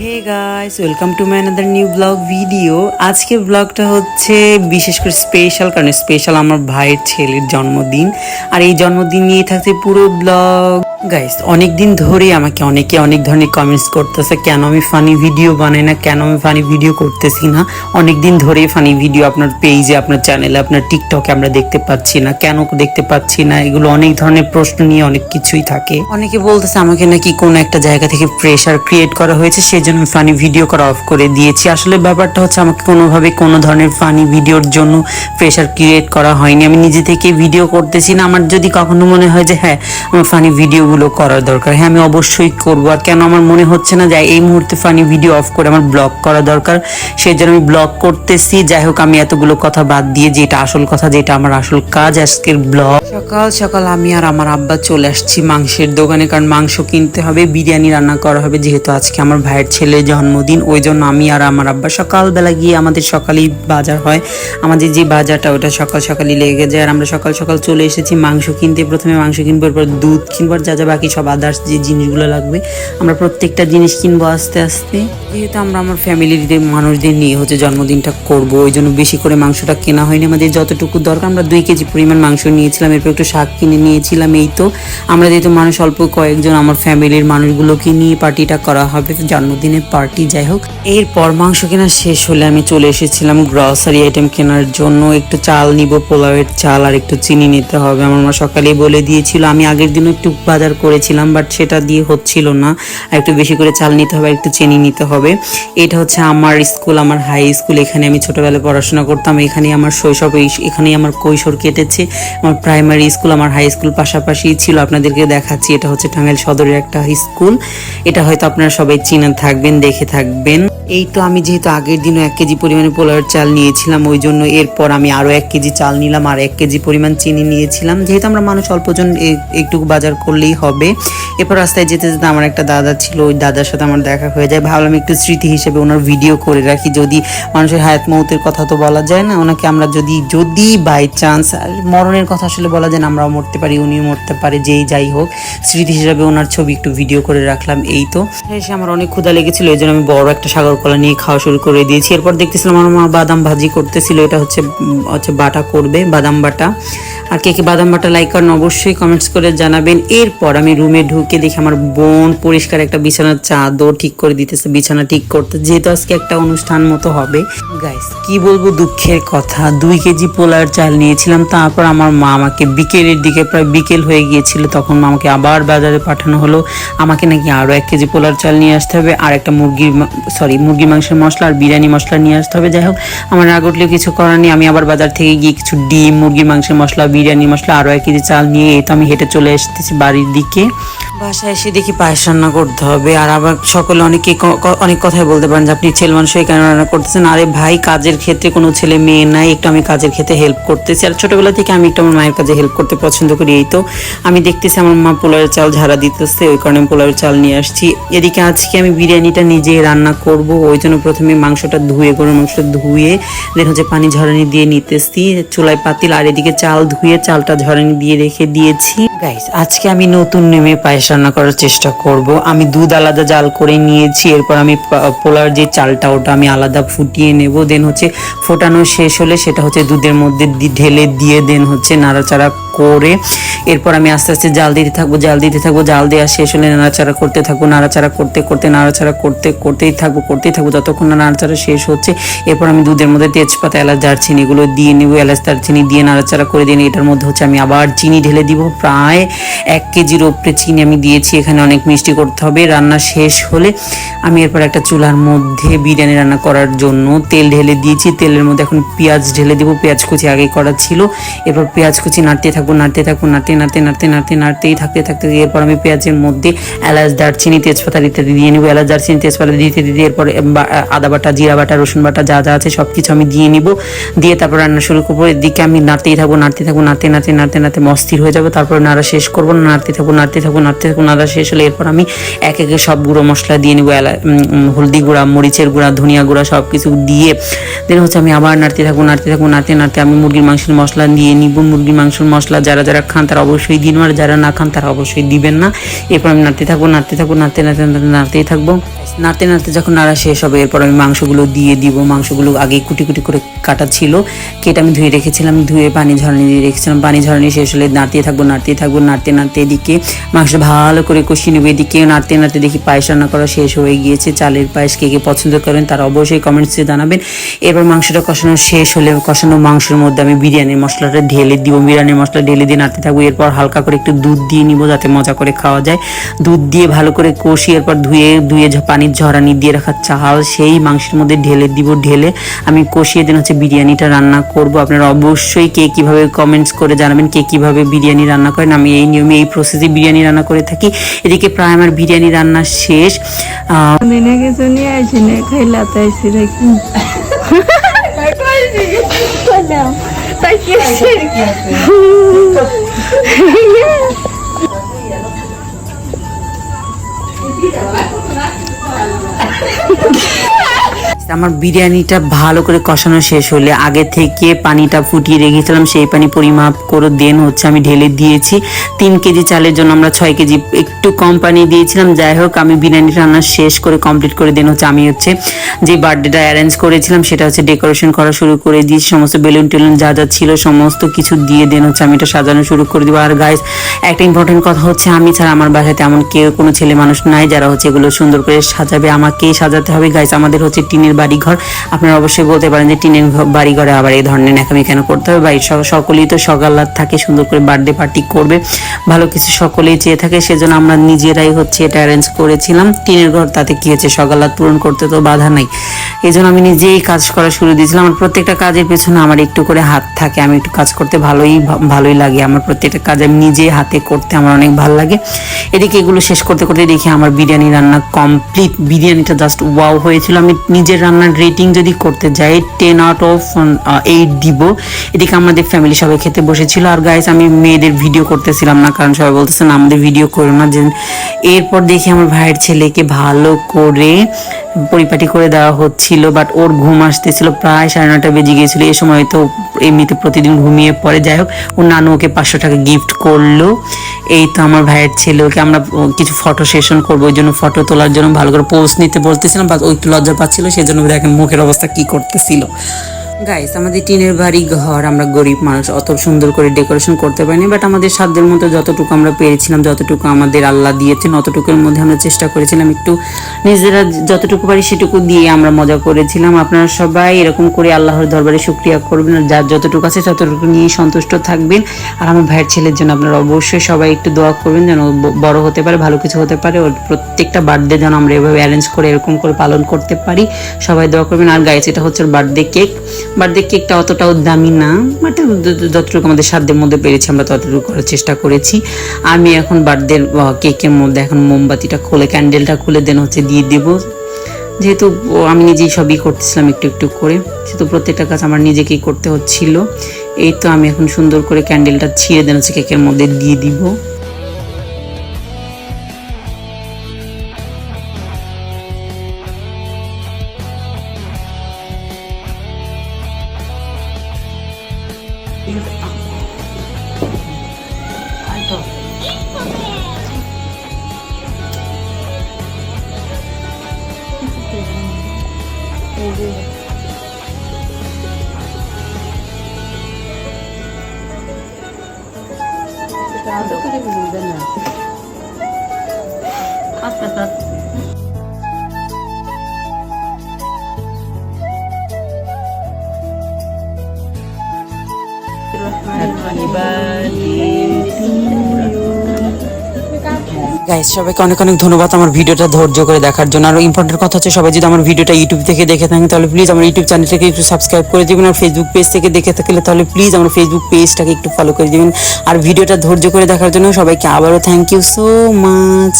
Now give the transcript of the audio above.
Hey guys welcome to new vlog video আজকের ব্লগটা হচ্ছে বিশেষ করে স্পেশাল কারণ স্পেশাল আমার ভাইয়ের ছেলের জন্মদিন। আর এই জন্মদিন নিয়ে থাকছে পুরো ব্লগ গাইস অনেক দিন ধরে আমাকে অনেকে অনেক ধরনের কমেন্টস করতেছে, কেন আমি ফানি ভিডিও বানাই না? কেন আমি ফানি ভিডিও করতেছি না? অনেক দিন ধরে ফানি ভিডিও আপনার পেজে আপনার চ্যানেলে আপনার টিকটকে আমরা দেখতে পাচ্ছি না। কেন দেখতে পাচ্ছি না? এগুলো অনেক ধরনের প্রশ্ন নিয়ে অনেক কিছুই থাকে। অনেকে বলতেছে, আমাকে নাকি কোনো একটা জায়গা থেকে প্রেশার ক্রিয়েট করা হয়েছে সেই জন্য আমি ফানি ভিডিও করা অফ করে দিয়েছি। আসলে ব্যাপারটা হচ্ছে, আমাকে কোনোভাবে কোনো ধরনের ফানি ভিডিওর জন্য প্রেশার ক্রিয়েট করা হয়নি। আমি নিজে থেকে ভিডিও করতেছি না। আমার যদি কখনো মনে হয় যে হ্যাঁ আমার ফানি ভিডিওগুলো করার দরকার। হ্যাঁ আমি অবশ্যই করব। আর কেন আমার মনে হচ্ছে না যে এই মুহূর্তে ফানি ভিডিও অফ করে আমার ব্লগ করা দরকার? সেই জন্য আমি ব্লগ করতেছি। যাই হোক, আমি এতগুলো কথা বাদ দিয়ে যেটা আসল কথা যেটা আমার আসল কাজ, আজকের ব্লগ সকাল সকাল আমি আর আমার আব্বা চলে আসছি মাংসের দোকানে, কারণ মাংস কিনতে হবে, বিরিয়ানি রান্না করা হবে, যেহেতু আজকে আমার ভাইয়ের ছেলে জন্মদিন, ওই জন্য আমি আর আমার আব্বা সকালবেলা গিয়ে আমাদের সকালেই বাজার হয়। আমাদের যে বাজারটা, ওটা সকাল সকালই লেগে যায়। আর আমরা সকাল সকাল চলে এসেছি মাংস কিনতে। প্রথমে মাংস কিনবো, এরপর দুধ কিনবার যা যা বাকি সব আদার্স যে জিনিসগুলো লাগবে, আমরা প্রত্যেকটা জিনিস কিনবো আস্তে আস্তে। যেহেতু আমরা আমার ফ্যামিলির মানুষদের নিয়ে হচ্ছে জন্মদিনটা করব, ওই জন্য বেশি করে মাংসটা কেনা হয়নি। আমাদের যতটুকু দরকার, আমরা দুই কেজি পরিমাণ মাংস নিয়েছিলাম, এরপর একটু শাক কিনে নিয়েছিলাম এই তো। আমরা যেহেতু মানুষ, অল্প কয়েকজন, আমার ফ্যামিলির মানুষগুলোকে নিয়ে পার্টিটা করা হবে, জন্মদিনের পার্টি যাই হোক। এরপর মাংস কেনা শেষ হলে আমি চলে এসেছিলাম গ্রসারি আইটেম কেনার জন্য। একটু চাল নিব, পোলাওয়ের চাল আর একটু চিনি নিতে হবে। আমার মা সকালেই বলে দিয়েছিল, আমি আগের দিনও একটু বাজার করেছিলাম বাট সেটা দিয়ে হচ্ছিল না। একটু বেশি করে চাল নিতে হবে, একটু চিনি নিতে হবে। এটা হচ্ছে আমার স্কুল, আমার হাই স্কুল এখানে আমি ছোটবেলায় পড়াশোনা করতাম। এখানেই আমার শৈশব এখানেই আমার কৈশোর কেটেছে। আমার প্রাইমারি স্কুল আমার হাই স্কুল পাশাপাশি ছিল। আপনাদেরকে দেখাচ্ছি, এটা হচ্ছে টাঙ্গাইল সদরের একটা স্কুল। এটা হয়তো আপনারা সবাই চিনা থাকবেন, দেখে থাকবেন। এই তো আমি যেহেতু আগের দিনও এক কেজি পরিমাণে পোলাওয়ের চাল নিয়েছিলাম, ওই জন্য এরপর আমি আরও এক কেজি চাল নিলাম, আর এক কেজি পরিমাণ চিনি নিয়েছিলাম। যেহেতু আমরা মানুষ অল্পজন একটু বাজার করলেই হবে। এরপর রাস্তায় যেতে যেতে আমার একটা দাদা ছিল, ওই দাদার সাথে আমার দেখা হয়ে যায়। ভাবলাম একটু স্মৃতি হিসেবে ওনার ভিডিও করে রাখি। যদি মানুষের হায়াত মৌতের কথা তো বলা যায় না, ওনাকে আমরা যদি যদি বাই চান্স মরণের কথা আসলে বলা যায় না, আমরাও মরতে পারি, উনিও মরতে পারে, যেই যাই হোক। স্মৃতি হিসাবে ওনার ছবি একটু ভিডিও করে রাখলাম, এই তো। এসে আমার অনেক ক্ষুধা লেগেছিল, এই জন্য আমি বড় একটা সাগর কলা নিয়ে খাওয়া শুরু করে দিয়েছি। এরপর দেখতেছিলাম আমার মা বাদাম ভাজি করতেছিল, এটা হচ্ছে হচ্ছে বাটা করবে, বাদাম বাটা। আর কে কে বাদাম বাটা লাইক করেন অবশ্যই কমেন্টস করে জানাবেন। এরপর আমি রুমে ঢুকে দেখি আমার বোন পরিষ্কার একটা বিছানার চাদর ঠিক করে দিতেছে, বিছানা ঠিক করতে। যেহেতু আজকে একটা অনুষ্ঠান মতো হবে। গাইস কি বলব দুঃখের কথা? দুই কেজি পোলার চাল নিয়েছিলাম, তারপর আমার মা আমাকে বিকেলের দিকে প্রায় বিকেল হয়ে গিয়েছিল, তখন আমাকে আবার বাজারে পাঠানো হলো। আমাকে নাকি আরও এক কেজি পোলার চাল নিয়ে আসতে হবে, আর একটা মুরগির সরি মুরগির মাংসের মশলা আর বিরিয়ানি মশলা নিয়ে আসতে হবে। যাই হোক, আমার রাগ কিছু করার নেই, আমি আবার বাজার থেকে গিয়ে কিছু ডিম, মুরগির মাংসের মশলা, বিরিয়ানি মশলা আরও এক কেজি চাল নিয়ে তো আমি হেঁটে চলে এসেছি বাড়ির দিকে বাসায় এসে দেখি পায়েস রান্না করতে হবে। আর আবার সকলে অনেকে অনেক কথাই বলতে পারেন যে, আপনি ছেলে মানুষ কেন রান্না করতেছেন? আরে ভাই, কাজের ক্ষেত্রে কোনো ছেলে মেয়ে নাই, একটু আমি কাজের ক্ষেত্রে হেল্প করতেছি। আর ছোটবেলা থেকে আমি একটু আমার মায়ের কাজে হেল্প করতে পছন্দ করি, এই তো। আমি দেখতেছি আমার মা পোলাওয়ের চাল ঝাড়া দিতেছে, ওই কারণে পোলাওয়ের চাল নিয়ে আসছি। এদিকে আজকে আমি বিরিয়ানিটা নিজে রান্না করব, ওই জন্য প্রথমে মাংসটা ধুয়ে, গরুর মাংসটা ধুয়ে দেন হচ্ছে পানি ঝরানি দিয়ে নিতেছি, চুলায় পাতিল, আর এদিকে চাল ধুয়ে, চালটা ঝরানি দিয়ে রেখে দিয়েছি। গাইস আজকে আমি নতুন নেমে পায়েস রান্না করার চেষ্টা করব। আমি দুধ আলাদা জাল করে নিয়েছি, এরপর আমি পোলার যে চালটা ওটা আমি আলাদা ফুটিয়ে নেব। দেন হচ্ছে ফোটানো শেষ হলে সেটা হচ্ছে দুধের মধ্যে ঢেলে দিয়ে দেন হচ্ছে নাড়াচাড়া করে এরপর আমি আস্তে আস্তে জাল দিতে থাকব, জাল দিতে থাকব, জাল দেওয়া শেষ হলে নাড়াচাড়া করতে থাকব, নাড়াচাড়া করতে করতে, নাড়াচাড়া করতে করতেই থাকব করতেই থাকব, যতক্ষণ না নাড়াচাড়া শেষ হচ্ছে, এরপর আমি দুধের মধ্যে তেজপাতা, এলাচ, দারচিনি এগুলো দিয়ে নেব, এলাচ, দারচিনি দিয়ে নাড়াচাড়া করে দিয়ে এটার মধ্যে হচ্ছে আমি আবার চিনি ঢেলে দিব, প্রায় এক কেজির ওপরে চিনি আমি দিয়েছি, এখানে অনেক মিষ্টি করতে হবে, রান্না শেষ হলে আমি এরপর একটা চুলার মধ্যে বিরিয়ানি রান্না করার জন্য তেল ঢেলে দিয়েছি, তেলের মধ্যে এখন পেঁয়াজ ঢেলে দিব, পেঁয়াজ কুচি আগে করা ছিল, এরপর পেঁয়াজ কুচি নাড়তে থাকব থাকব, নাড়তে থাকব, নাড়তে নাড়তে নাড়তে নাড়তে, নাড়তেই থাকতে থাকতে এরপর আমি পেঁয়াজের মধ্যে এলাচ, দারচিনি, তেজপাতা ইত্যাদি দিয়ে নিবো। এলাচ, দারচিনি, তেজপাতা দিতে দিতে এরপর আদা বাটা, জিরা বাটা, রসুন বাটা যা যা আছে সব কিছু আমি দিয়ে নিব। দিয়ে তারপর রান্না শুরু করব। এদিকে আমি নাড়তেই থাকব, নাড়তে থাকব, নাড়তে নাড়তে নাড়তে নাড়তে মস্তির হয়ে যাব। তারপর নাড়া শেষ করব, নাড়তে থাকব নাড়তে থাকব নাড়তে থাকব, নাড়া শেষ হলে এরপর আমি এক একে সব গুঁড়ো মশলা দিয়ে নিবো। হলদি গুঁড়া, মরিচের গুঁড়া, ধনিয়া গুঁড়া সব কিছু দিয়ে দেন হচ্ছে আমি আবার নাড়তে থাকব নাড়তে থাকব, নাড়তে নাড়তে আমি মুরগির মাংসের মশলা দিয়ে নিব। মুরগির মাংসের মশলা যারা যারা খান তারা অবশ্যই দিন, আর যারা না খান তারা অবশ্যই দিবেন না। এরপর আমি নাড়তে থাকব নাড়তে থাকব, নাড়তে নাড়তে নাড়তে, নাড়তেই থাকব। নাড়তে নাড়তে যখন নাড়া শেষ হবে, এরপর আমি মাংসগুলো দিয়ে দিব। মাংসগুলো আগে কুটি কুটি করে কাটা ছিল। কেটে আমি ধুয়ে রেখেছিলাম, ধুয়ে পানি ঝরানি দিয়ে রেখেছিলাম। পানি ঝরানি শেষ হলে নাড়তে থাকব নাড়তে থাকব, নাড়তে নাড়তে এদিকে মাংস ভালো করে কষিয়ে নেব। এদিকে নাড়তে নাড়তে দেখি পায়েস রান্না করা শেষ হয়ে গিয়েছে। চালের পায়েস কে কে পছন্দ করেন তারা অবশ্যই কমেন্টসে জানাবেন। এরপর মাংসটা কষানো শেষ হলে কষানো মাংসের মধ্যে আমি বিরিয়ানির মশলাটা ঢেলে দিব। বিরিয়ানির মশলা ঢেলে দিয়ে নাড়তে থাকব এরপর হালকা করে একটু দুধ দিয়ে নিব যাতে মজা করে খাওয়া যায়। দুধ দিয়ে ভালো করে কষিয়ে এরপর ধুয়ে ধুয়ে পানির ঝরানি দিয়ে রাখা চাল সেই মাংসের মধ্যে ঢেলে দিব ঢেলে আমি কষিয়ে দিন হচ্ছে বিরিয়ানিটা রান্না করব। আপনারা অবশ্যই কে কীভাবে কমেন্টস করে জানাবেন কে কীভাবে বিরিয়ানি রান্না করেন আমি এই নিয়মে এই প্রসেসে বিরিয়ানি রান্না করে থাকি। এদিকে প্রায় আমার বিরিয়ানি রান্না শেষ আহ, দিনে কিছু আমার বিরিয়ানিটা ভালো করে কষানো শেষ হলে আগে থেকে পানিটা ফুটিয়ে রেখেছিলাম, সেই পানি পরিমাপ করে দেন হচ্ছে আমি ঢেলে দিয়েছি। তিন কেজি চালের জন্য আমরা ছয় কেজি একটু কম পানি দিয়েছিলাম। যাই হোক, আমি বিরিয়ানি রান্না শেষ করে কমপ্লিট করে দেন হচ্ছে আমি হচ্ছে যে বার্থডেটা অ্যারেঞ্জ করেছিলাম, সেটা হচ্ছে ডেকোরেশন করা শুরু করে দিয়েছি। সমস্ত বেলুন টেলুন যা যা ছিল সমস্ত কিছু দিয়ে দেন হচ্ছে আমি এটা সাজানো শুরু করে দিব। আর গাইস একটা ইম্পর্টেন্ট কথা হচ্ছে আমি ছাড়া আমার বাসায় তেমন কেউ কোনো ছেলে মানুষ নাই যারা হচ্ছে এগুলো সুন্দর করে সাজাবে, আমাকেই সাজাতে হবে। গাইস আমাদের হচ্ছে টিনের বাড়ি ঘর আপনারা অবশ্যই বলতে পারেন যে টিনের বাড়িঘরে বাড়ি ঘরে আবার এই ধরনের ন্যাকামি কেন করতে হবে? বাড়ির সক- সকলেই তো সকালাত থাকে, সুন্দর করে বার্থডে পার্টি করবে। ভালো কিছু সকলেই চেয়ে থাকে, সেজন্য আমরা নিজেরাই হচ্ছে এটা অ্যারেঞ্জ করেছিলাম। টিনের ঘর তাতে কি হচ্ছে? সকালাত পূরণ করতে তো বাধা নাই। এই জন্য আমি নিজেই কাজ করা শুরু দিয়েছিলাম। আমার প্রত্যেকটা কাজের পেছনে আমার একটু করে হাত থাকে। আমি একটু কাজ করতে ভালোই ভালোই লাগে। আমার প্রত্যেকটা কাজ আমি নিজে হাতে করতে আমার অনেক ভালো লাগে। এদিকে এগুলো শেষ করতে করতে দেখি আমার বিরিয়ানি রান্না কমপ্লিট বিরিয়ানিটা জাস্ট ওয়াও হয়েছিল। আমি নিজের রান্নার রেটিং যদি করতে যাই টেন আউট অফ এইট দিব। এদিকে আমাদের ফ্যামিলি সবাই খেতে বসেছিল। আর গাইস আমি মেয়েদের ভিডিও করতেছিলাম না, কারণ সবাই বলতেছেন আমাদের ভিডিও করো না। যে এরপর দেখি আমার ভাইয়ের ছেলেকে ভালো করে পরিপাটি করে দেওয়া হচ্ছিল বাট ওর ঘুম আসতেছিল প্রায় সাড়ে নটা বেজে গিয়েছিল। এই সময় তো এমনিতে প্রতিদিন ঘুমিয়ে পড়ে। যাই হোক, ওর নানু ওকে পাঁচশো টাকা গিফট করল। এই তো আমার ভাইয়ের ছেলে ওকে আমরা কিছু ফটো সেশন করব। ওই জন্য ফটো তোলার জন্য ভালো করে পোস্ট নিতে বলতেছিলাম বা ওই একটু লজ্জা পাচ্ছিল সেই জন্য দেখেন মুখের অবস্থা কি করতেছিল। গাইস আমাদের টিনের বাড়ি, ঘর, আমরা গরিব মানুষ, অত সুন্দর করে ডেকোরেশন করতে পারিনি বাট আমাদের সাধ্যের মতো যতটুকু আমরা পেরেছিলাম, যতটুকু আমাদের আল্লাহ দিয়েছেন, অতটুকুর মধ্যে আমরা চেষ্টা করেছিলাম একটু নিজেরা যতটুকু পারি সেটুকু দিয়ে আমরা মজা করেছিলাম। আপনারা সবাই এরকম করে আল্লাহর দরবারে শুক্রিয়া করবেন, আর যার যতটুকু আছে ততটুকু নিয়ে সন্তুষ্ট থাকবেন। আর আমার ভাইয়ের ছেলের জন্য আপনারা অবশ্যই সবাই একটু দোয়া করবেন যেন বড় হতে পারে, ভালো কিছু হতে পারে, ওর প্রত্যেকটা বার্থডে যেন আমরা এভাবে অ্যারেঞ্জ করে, এরকম করে পালন করতে পারি। সবাই দোয়া করবেন। আর গাইস এটা হচ্ছে বার্থডে কেক বার্থডে কেকটা অতটাও দামি না, বাট যতটুকু আমাদের সাধ্যের মধ্যে পেরেছি, আমরা ততটুকু করার চেষ্টা করেছি। আমি এখন বার্থডে কেকের মধ্যে এখন মোমবাতিটা খুলে ক্যান্ডেলটা খুলে দেন হচ্ছে দিয়ে দেবো। যেহেতু আমি নিজেই সবই করতেছিলাম একটু একটু করে, সেহেতু প্রত্যেকটা কাজ আমার নিজেকেই করতে হচ্ছিল। এই তো আমি এখন সুন্দর করে ক্যান্ডেলটা ছিঁড়ে দেন হচ্ছে কেকের মধ্যে দিয়ে দিব। いるかあはいとえっ、ね、Hasta, hasta. গাইজ সবাইকে অনেক অনেক ধন্যবাদ আমার ভিডিওটা ধৈর্য করে দেখার জন্য। আর ইম্পর্টেন্ট কথা হচ্ছে, সবাই যদি আমার ভিডিওটা ইউটিউব থেকে দেখে থাকেন, তাহলে প্লিজ আমার ইউটিউব চ্যানেলটাকে একটু সাবস্ক্রাইব করে দেবেন আর ফেসবুক পেজ থেকে দেখে থাকলে তাহলে প্লিজ আমার ফেসবুক পেজটাকে একটু ফলো করে দেবেন। আর ভিডিওটা ধৈর্য করে দেখার জন্য সবাইকে আবারও থ্যাংক ইউ সো মাচ